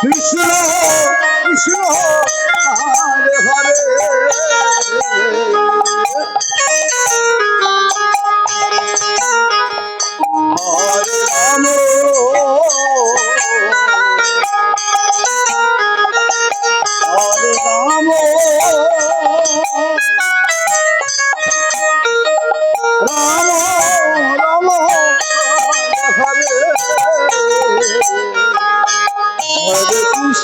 Krishna Krishna Hare Hare.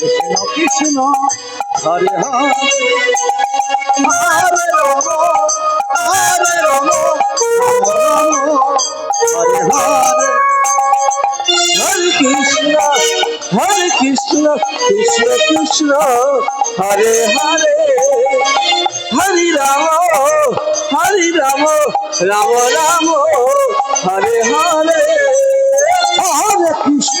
Krishna Krishna Hare Hare Hare Ram Hare Ram Ram Hare Hare Hare Krishna Hare Krishna Krishna Krishna Hare Hare Hare Ram Hare Ram Ram Ram Hare Hare Hare Krishna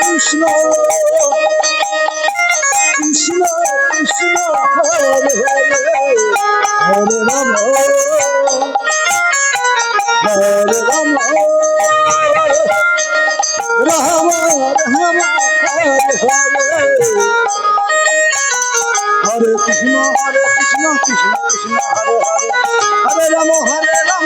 Krishna Krishna Krishna, Hare Hare Hare Ram Hare Ram Ram Ram, Hare Hare Hare Krishna Hare Krishna Krishna Krishna, Hare Hare Hare Ram Hare Ram